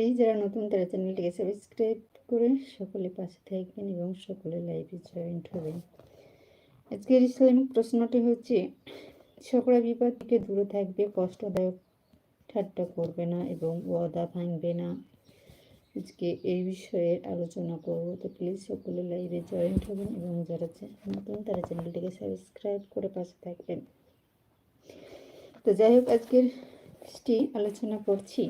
Please যারা নতুন, তারা চ্যানেলটিকে সাবস্ক্রাইব করে সকলে পাশে থাকবেন এবং সকলে লাইভে জয়েন্ট হবেন। আজকের ইসলামিক প্রশ্নটি হচ্ছে ঝগড়া বিপদ থেকে দূরে থাকবে, কষ্টদায়ক ঠাট্টা করবে না এবং ওয়াদা ভাঙবে না। আজকে এই বিষয়ে আলোচনা করব। তো প্লিজ সকলে লাইভে জয়েন্ট হবেন এবং যারা নতুন, তারা চ্যানেলটিকে সাবস্ক্রাইব করে পাশে থাকবেন। তো যাই হোক, আজকের আলোচনা করছি।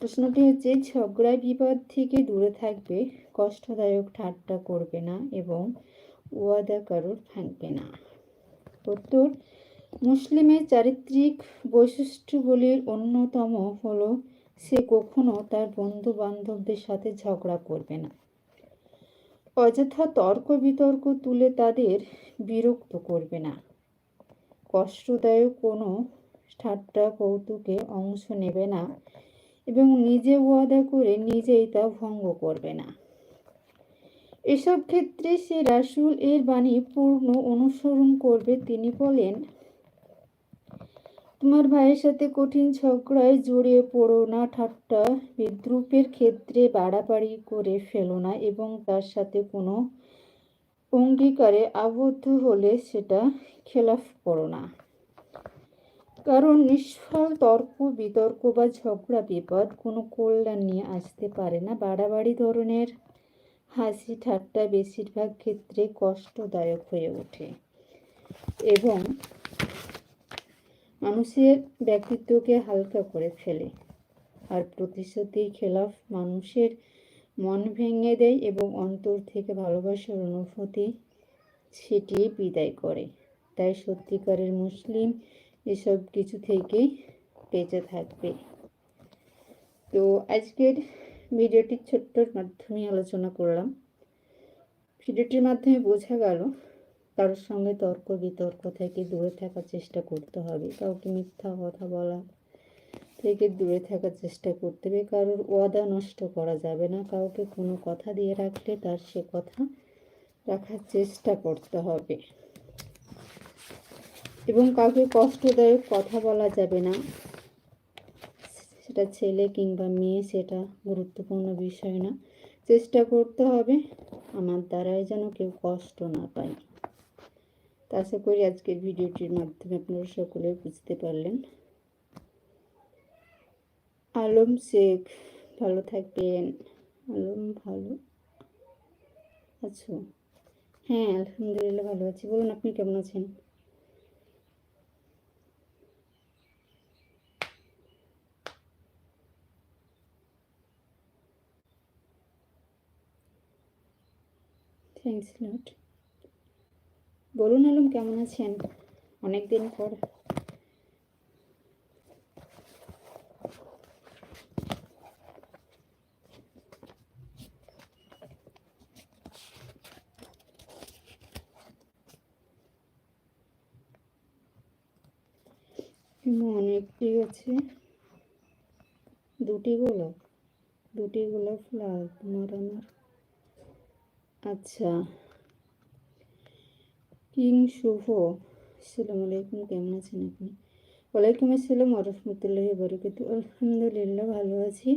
প্রশ্নটি হচ্ছে, ঝগড়া বিবাদ থেকে দূরে থাকবে, কষ্টদায়ক ঠাট্টা করবে না এবং ওয়াদা কারোর ভাঙবে না। উত্তর, মুসলিমের চারিত্রিক বৈশিষ্ট্যগুলির অন্যতম হলো, সে কখনো তার বন্ধু বান্ধবদের সাথে ঝগড়া করবে না। অযথা তর্ক বিতর্ক তুলে তাদের বিরক্ত করবে না। কষ্টদায়ক কোনো ঠাট্টা কৌতুকে অংশ নেবে না এবং নিজে ওয়াদা করে নিজেই তা ভঙ্গ করবে না। এসব ক্ষেত্রে সে রাসূল এর বাণী পূর্ণ অনুসরণ করবে। তিনি বলেন, তোমার ভাইয়ের সাথে কঠিন ঝগড়ায় জড়িয়ে পড়ো না, ঠাট্টা বিদ্রুপের ক্ষেত্রে বাড়াবাড়ি করে ফেলো না এবং তার সাথে কোনো অঙ্গীকারে আবদ্ধ হলে সেটা খেলাফ করো না। কারণ নিষ্ফল তর্ক, বিতর্ক বা ঝগড়া, বিপদ কোনো কল্যাণ নিয়ে আসতে পারে না। বাড়াবাড়ি ধরনের হাসি ঠাট্টা বেশিরভাগ ক্ষেত্রে কষ্টদায়ক হয়ে ওঠে এবং মানুষের ব্যক্তিত্বকে হালকা করে ফেলে আর প্রতিশ্রুতির খেলাফ মানুষের মন ভেঙে দেয় এবং অন্তর থেকে ভালোবাসার অনুভূতি ছিটিয়ে বিদায় করে। তাই সত্যিকারের মুসলিম এসব কিছু থেকে বেঁচে থাকবে। তো আজকের ভিডিওটি ছোট্টর মাধ্যমে আলোচনা করলাম। ভিডিওটির মাধ্যমে বোঝা গেল, কারোর সঙ্গে তর্ক বিতর্ক থেকে দূরে থাকার চেষ্টা করতে হবে। কাউকে মিথ্যা কথা বলা থেকে দূরে থাকার চেষ্টা করতে হবে। কারোর ওয়াদা নষ্ট করা যাবে না। কাউকে কোনো কথা দিয়ে রাখলে তার সে কথা রাখার চেষ্টা করতে হবে। এবং কাউকে কষ্টদায়ক কথা বলা যাবে না। সেটা ছেলে কিংবা মেয়ে, সেটা গুরুত্বপূর্ণ বিষয় না। চেষ্টা করতে হবে, আমার দ্বারাই যেন কেউ কষ্ট না পায়। তা আশা করি আজকের ভিডিওটির মাধ্যমে আপনারা সকলে বুঝতে পারলেন। আলম শেখ, ভালো থাকবেন। আলম ভালো আচ্ছা হ্যাঁ আলহামদুলিল্লাহ ভালো আছি। বলুন, আপনি কেমন আছেন? থ্যাংকস লট বলুন আলম, কেমন আছেন? অনেক দিন পর অনেকটি আছে? দুটি গোলাপ দুটি গোলাপ লাল, তোমার আমার আচ্ছা। কিং শুভ। আসসালামু আলাইকুম, কেমন আছেন আপনি? ওয়ালাইকুম আসসালাম রহমতুল্লাহ বরকত আলহামদুলিল্লাহ, ভালো আছি।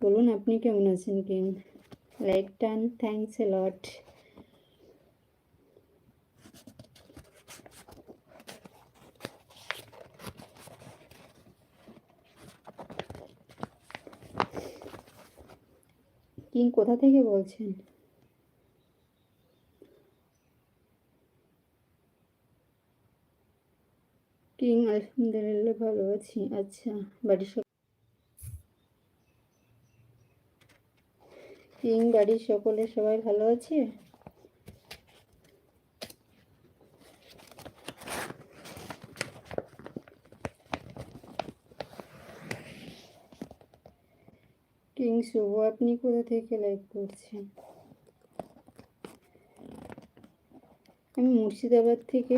বলুন, আপনি কেমন আছেন কিং? লাইক টান থ্যাংকস এ লট। কিং কোথা থেকে বলছেন কিং আলহামদুলিল্লাহ ভালো আছি আচ্ছা বাড়ির সব কিং বাড়ির সকলে সবাই ভালো আছে? কিং শুভ, আপনি কোথা থেকে লাইভ করছেন? আমি মুর্শিদাবাদ থেকে।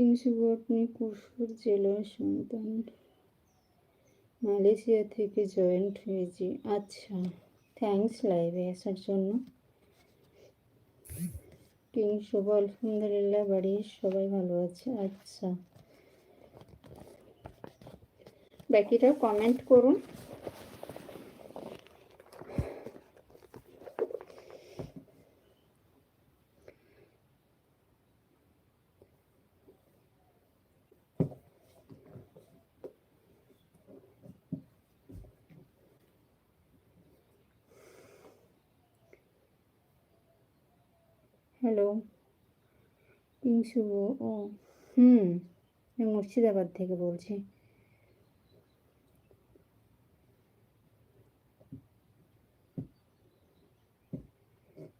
কিং শুভ আপনি কুসুর জেলার সন্তান। মালয়েশিয়া থেকে জয়েন্ট হয়েছি। আচ্ছা থ্যাঙ্কস লাইভে আসার জন্য। কিং শুভ আলহামদুলিল্লাহ, বাড়ির সবাই ভালো আছে। আচ্ছা। বাকিটা কমেন্ট করুন। হ্যালো। কিং শুভ, ও, হুম, আমি মুর্শিদাবাদ থেকে বলছি।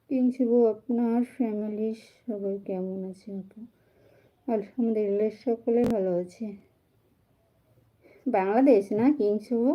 কিং শুভ, আপনার ফ্যামিলির সবাই কেমন আছে আপু? আলহামদুলিল্লাহ সকলে ভালো আছে। বাংলাদেশ না কিং শুভ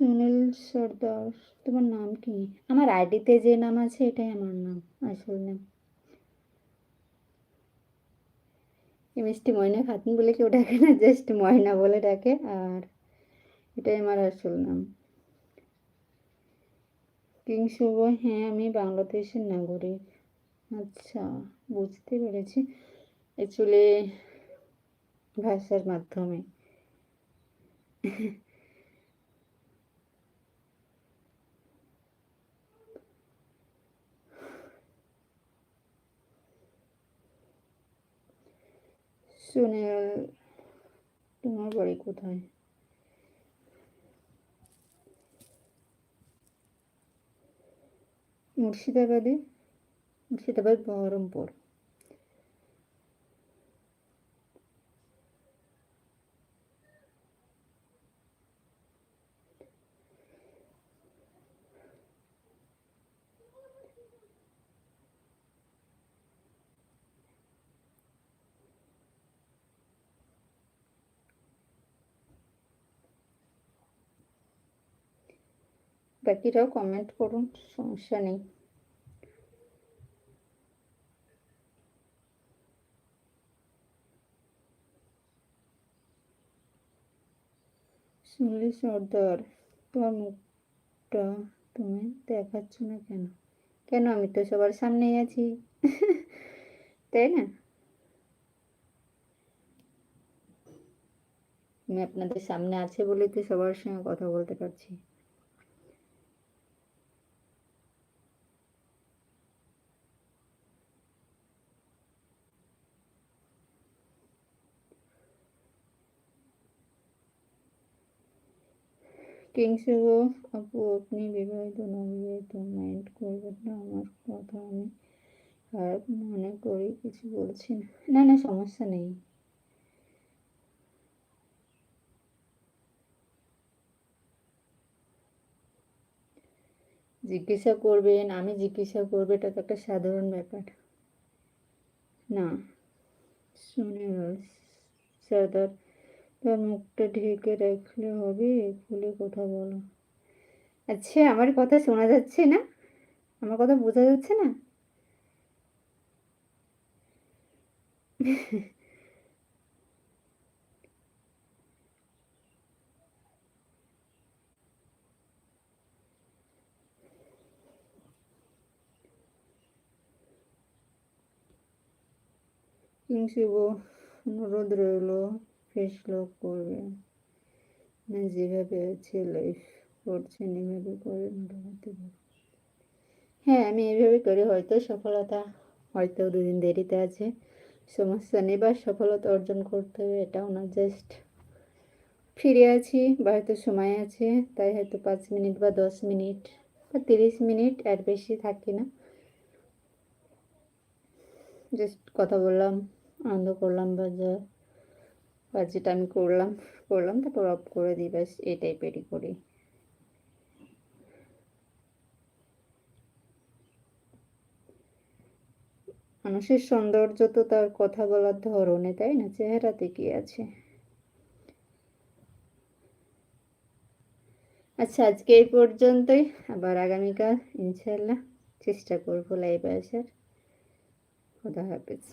সুনীল সর্দার, তোমার নাম কি? আমার আইডিতে যে নাম আছে, এটাই আমার নাম, আসল নাম। মিষ্টি ময়না খাতুন বলে কেউ ডাকে না, জাস্ট ময়না বলে ডাকে, আর এটাই আমার আসল নাম। কিং শুভ হ্যাঁ আমি বাংলাদেশের নাগরিক। আচ্ছা বুঝতে পেরেছি। অ্যাকচুয়ালি ভাষার মাধ্যমে। সুনীল তোমার বাড়ি কোথায়? মুর্শিদাবাদে? মুর্শিদাবাদ বহরমপুর। বাকিরাও কমেন্ট করুন, সমস্যা নেই। সুনীল সর্দার, তোমার মুখটা তুমি দেখাচ্ছ না কেন? কেন আমি তো সবার সামনেই আছি? তাই না? আমি আপনাদের সামনে আছে বলেই তো সবার সঙ্গে কথা বলতে পারছি। কিংসেব আপু, আপনি বিবাহিত না বিবাহিত মাইন্ড করবেন না, আমার কথা আমি খারাপ মনে করি, কিছু বলছি না না না সমস্যা নেই। জিজ্ঞাসা করবেন, আমি জিজ্ঞাসা করব, এটা তো একটা সাধারণ ব্যাপার। না, শুনে সর্দার। তার মুখটা ঢেকে রাখলে হবে, খুলে কথা বলো। আচ্ছা আমার কথা শোনা যাচ্ছে না? আমার কথা বোঝা যাচ্ছে না? কিংসিব অনুরোধ রইল। ফেস লক করবে। না, যেভাবে আছে লাইফ করছেন এভাবে করে মোটামুটি হ্যাঁ আমি এভাবে করে হয়তো সফলতা, হয়তো দুদিন দেরিতে আছে সমস্যা নেই বা সফলতা অর্জন করতে হবে, এটাও না জাস্ট ফিরে আছি, বা হয়তো সময় আছে, তাই হয়তো পাঁচ মিনিট বা দশ মিনিট বা তিরিশ মিনিট আর বেশি থাকি না। জাস্ট কথা বললাম, আনন্দ করলাম বা যা বা যেটা আমি করলাম করলাম, তারপর অফ করে দিই, ব্যাস এই টাইপেরই করি। মানুষের সৌন্দর্য তো তার কথা বলার ধরনে, তাই না? চেহারাতে কি আছে। আচ্ছা আজকে এই পর্যন্তই। আবার আগামীকাল ইনশাল্লাহ চেষ্টা করব লাইভ আসার। খুদা হাফেজ।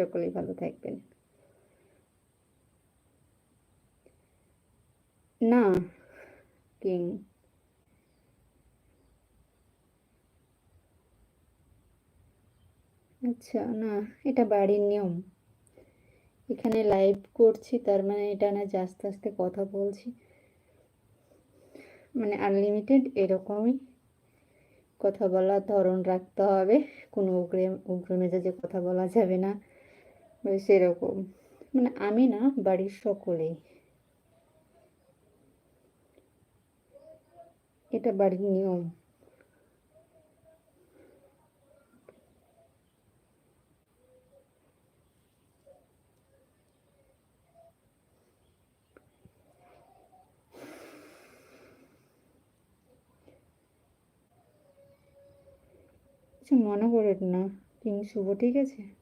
সকলেই ভালো থাকবেন। না, কিং। আচ্ছা না, এটা বাড়ির নিয়ম। এখানে লাইভ করছি, তার মানে এটা না যে আস্তে আস্তে কথা বলছি। মানে আনলিমিটেড এরকমই কথা বলার ধরন রাখতে হবে। কোনো উগ্রে উগ্র মেজাজে কথা বলা যাবে না। সেরকম। মানে আমি না, বাড়ির সকলেই। এটা বাড়ির নিয়ম। কিছু মনে করেন না কিং শুভ, ঠিক আছে?